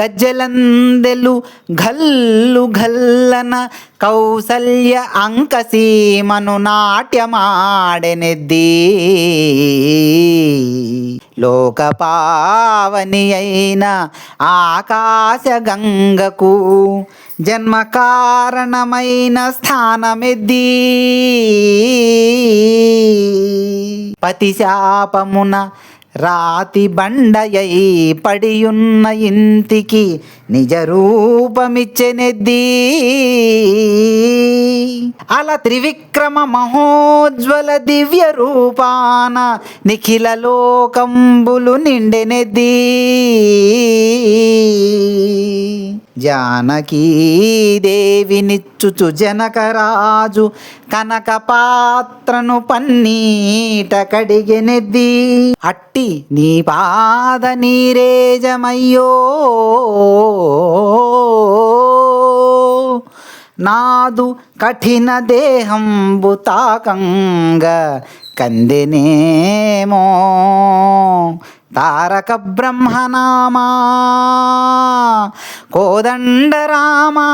గజ్జలందెలు ఘల్లు ఘల్లన కౌసల్య అంకసీమను నాట్యమాడెనెద్ది. లోకపావని అయిన ఆకాశ గంగకు జన్మ కారణమైన స్థానమెద్ది. పతిశాపమున రాతి బండయై పడియున్న ఇంటికి నిజ రూపమిచ్చెనెద్ది అలా త్రివిక్రమ మహోజ్వల దివ్య రూపాన నిఖిల లోకంబులు నిండెనెద్ది జానకీ దేవినిచ్చుచు జనకరాజు కనక పాత్రను పన్నీట కడిగెనెద్ది అట్టి నీ పాద నీరేజమయ్యో. నాదు కఠిన దేహంబు తాకంగ కందినేమో. తారక బ్రహ్మనామా కోదండరామా.